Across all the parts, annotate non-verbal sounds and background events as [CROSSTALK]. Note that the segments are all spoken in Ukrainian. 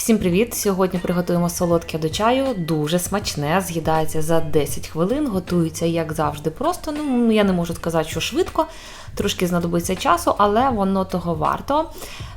Всім привіт! Сьогодні приготуємо солодке до чаю. Дуже смачне, з'їдається за 10 хвилин, готується, як завжди, просто. Ну, я не можу сказати, що швидко, трошки знадобиться часу, але воно того варто.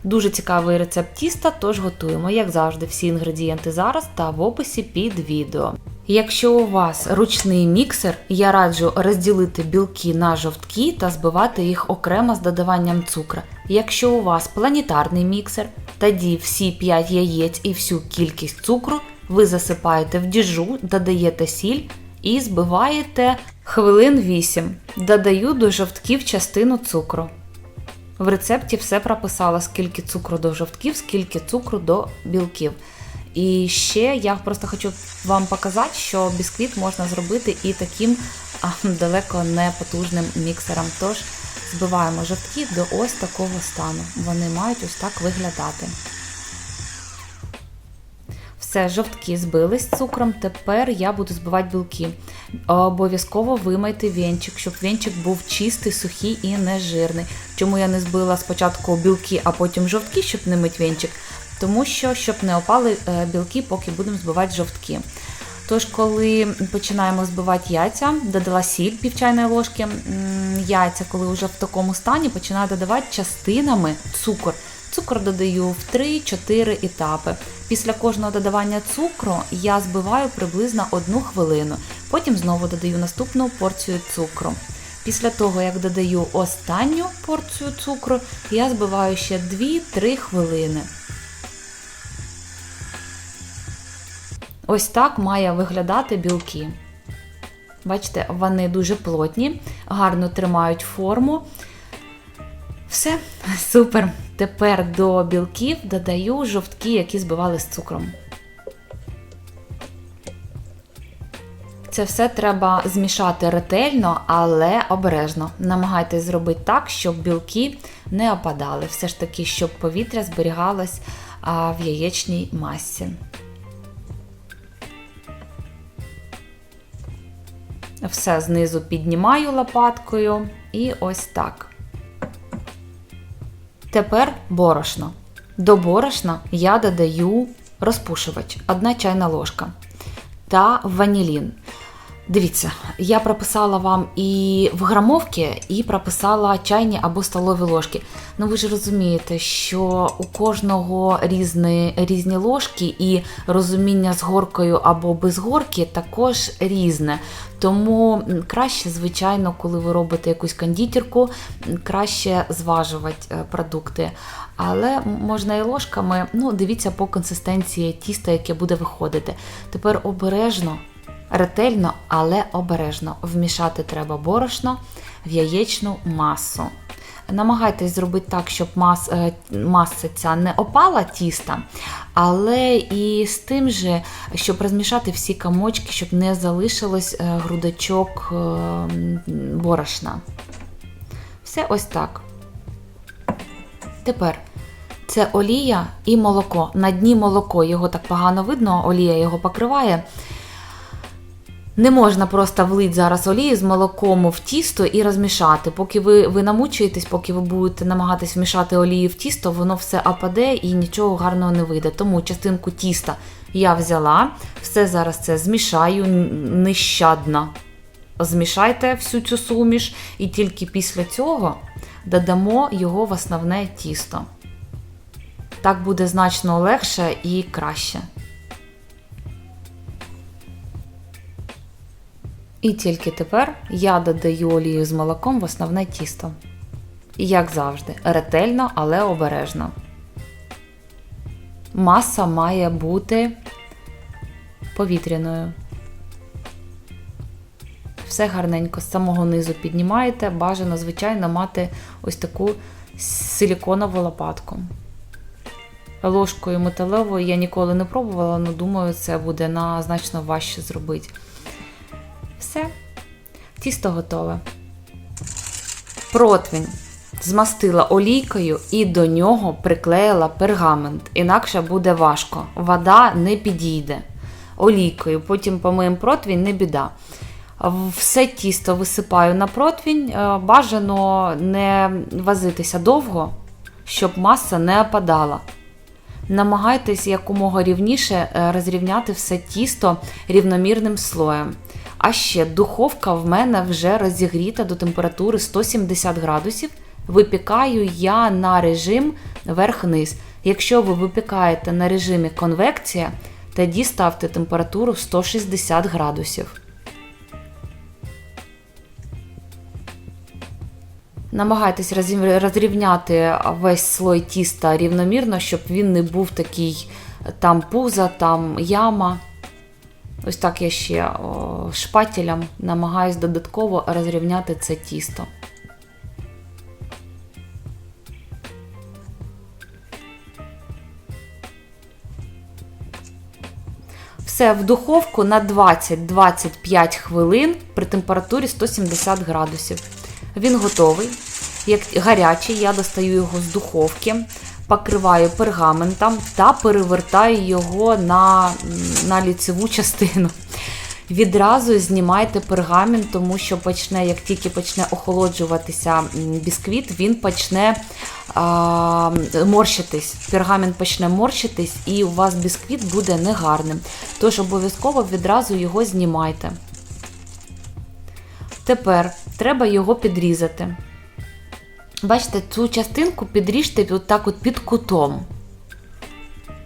Дуже цікавий рецепт тіста, тож готуємо, як завжди, всі інгредієнти зараз та в описі під відео. Якщо у вас ручний міксер, я раджу розділити білки на жовтки та збивати їх окремо з додаванням цукру. Якщо у вас планетарний міксер, тоді всі 5 яєць і всю кількість цукру ви засипаєте в діжу, додаєте сіль і збиваєте хвилин 8. Додаю до жовтків частину цукру. В рецепті все прописала, скільки цукру до жовтків, скільки цукру до білків. І ще я просто хочу вам показати, що бісквіт можна зробити і таким а, далеко не потужним міксером. Тож збиваємо жовтки до ось такого стану. Вони мають ось так виглядати. Все, жовтки збили з цукром. Тепер я буду збивати білки. Обов'язково вимийте вінчик, щоб вінчик був чистий, сухий і не жирний. Чому я не збила спочатку білки, а потім жовтки, щоб не мити вінчик? Тому що, щоб не опали білки, поки будемо збивати жовтки. Тож, коли починаємо збивати яйця, додала сіль пів чайної ложки. Яйця, коли вже в такому стані, починаю додавати частинами цукор. Цукор додаю в 3-4 етапи. Після кожного додавання цукру я збиваю приблизно 1 хвилину. Потім знову додаю наступну порцію цукру. Після того, як додаю останню порцію цукру, я збиваю ще 2-3 хвилини. Ось так має виглядати білки. Бачите, вони дуже плотні, гарно тримають форму. Все, [LAUGHS] супер. Тепер до білків додаю жовтки, які збивали з цукром. Це все треба змішати ретельно, але обережно. Намагайтесь зробити так, щоб білки не опадали. Все ж таки, щоб повітря зберігалось в яєчній масі. Все знизу піднімаю лопаткою і ось так. Тепер борошно. До борошна я додаю розпушувач, 1 чайна ложка та ванілін. Дивіться, я прописала вам і в грамовці, і прописала чайні або столові ложки. Ну ви ж розумієте, що у кожного різні, різні ложки і розуміння з горкою або без горки також різне. Тому краще, звичайно, коли ви робите якусь кондитерку, краще зважувати продукти. Але можна і ложками, ну, дивіться по консистенції тіста, яке буде виходити. Тепер обережно. Ретельно, але обережно вмішати треба борошно в яєчну масу. Намагайтесь зробити так, щоб мас, маса ця не опала тіста, але і з тим же, щоб розмішати всі комочки, щоб не залишилось грудочок борошна. Все ось так. Тепер це олія і молоко. На дні молоко, його так погано видно, олія його покриває. Не можна просто влити зараз олію з молоком в тісто і розмішати. Поки ви ви намучуєтесь, поки ви будете намагатись вмішати олію в тісто, воно все опаде і нічого гарного не вийде. Тому частинку тіста я взяла, все зараз це змішаю нещадно. Змішайте всю цю суміш, і тільки після цього додамо його в основне тісто. Так буде значно легше і краще. І тільки тепер я додаю олію з молоком в основне тісто. І як завжди, ретельно, але обережно. Маса має бути повітряною. Все гарненько з самого низу піднімаєте, бажано, звичайно, мати ось таку силіконову лопатку. Ложкою металевою я ніколи не пробувала, але думаю, це буде на значно важче зробити. Все, тісто готове. Противень змастила олійкою і до нього приклеїла пергамент, інакше буде важко. Вода не підійде. Олійкою, потім помиємо противень, не біда. Все тісто висипаю на противень, бажано не возитися довго, щоб маса не опадала. Намагайтесь якомога рівніше е, розрівняти все тісто рівномірним слоєм. А ще духовка в мене вже розігріта до температури 170 градусів. Випікаю я на режим верх-низ. Якщо ви випікаєте на режимі конвекція, тоді ставте температуру 160 градусів. Намагайтесь розрівняти весь слой тіста рівномірно, щоб він не був такий там пуза, там яма. Ось так я ще о, шпателем намагаюсь додатково розрівняти це тісто. Все в духовку на 20-25 хвилин при температурі 170 градусів. Він готовий. Як гарячий, я достаю його з духовки, покриваю пергаментом та перевертаю його на, на ліцеву частину. Відразу знімайте пергамент, тому що почне, як тільки почне охолоджуватися бісквіт, він почне а, морщитись. Пергамент почне морщитись, і у вас бісквіт буде негарним. Тож обов'язково відразу його знімайте. Тепер треба його підрізати. Бачите, цю частинку підріжте от так от під кутом.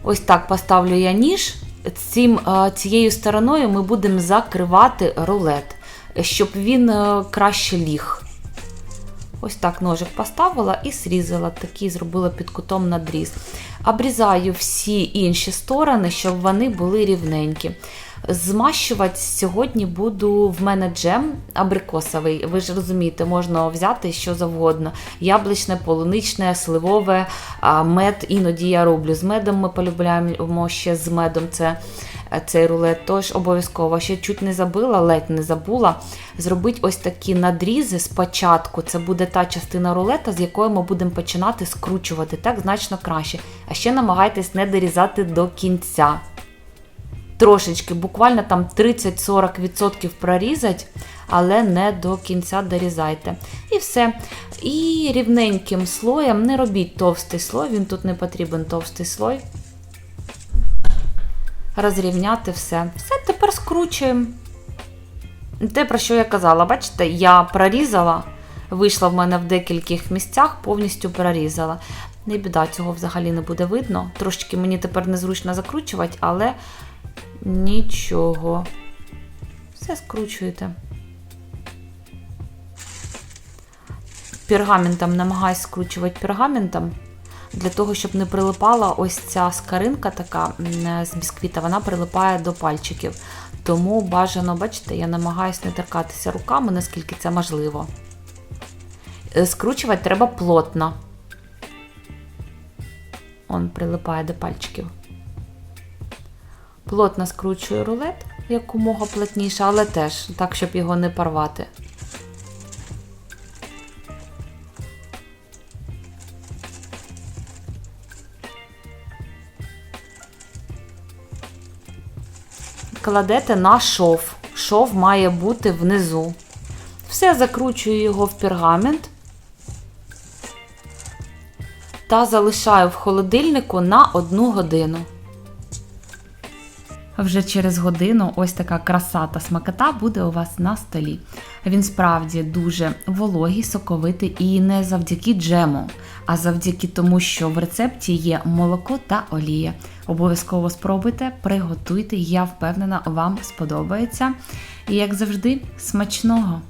Ось так поставлю я ніж. Цим, е, цією стороною ми будемо закривати рулет, щоб він е, краще ліг. Ось так ножик поставила і зрізала, такий зробила під кутом надріз. Обрізаю всі інші сторони, щоб вони були рівненькі. Змащувати сьогодні буду в мене джем абрикосовий. Ви ж розумієте, можна взяти що завгодно: яблучне, полуничне, сливове, мед. Іноді я роблю з медом. Ми полюбляємо ще з медом це, цей рулет. Тож обов'язково ще чуть не забила, ледь не забула. Зробити ось такі надрізи спочатку. Це буде та частина рулета, з якої ми будемо починати скручувати. Так значно краще. А ще намагайтесь не дорізати до кінця трошечки, буквально там 30-40% прорізати, але не до кінця дорізайте. І все. І рівненьким слоєм не робіть товстий слой, він тут не потрібен товстий слой. Розрівняти все. Все, тепер скручуємо. Те, про що я казала, бачите, я прорізала, вийшла в мене в декількох місцях, повністю прорізала. Не біда, цього взагалі не буде видно. Трошечки мені тепер незручно закручувати, але нічого. Все скручуєте. Пергаментом намагаюсь скручувати пергаментом. Для того, щоб не прилипала ось ця скаринка така з бісквіта, вона прилипає до пальчиків. Тому бажано, бачите, я намагаюся не торкатися руками, наскільки це можливо. Е, Скручувати треба плотно. Он прилипає до пальчиків. Плотно скручую рулет якомога плотніше, але теж так, щоб його не порвати. Кладете на шов. Шов має бути внизу. Все закручую його в пергамент та залишаю в холодильнику на одну годину. Вже через годину ось така краса та смакота буде у вас на столі. Він справді дуже вологий, соковитий і не завдяки джему, а завдяки тому, що в рецепті є молоко та олія. Обов'язково спробуйте, приготуйте, я впевнена, вам сподобається. І як завжди, смачного!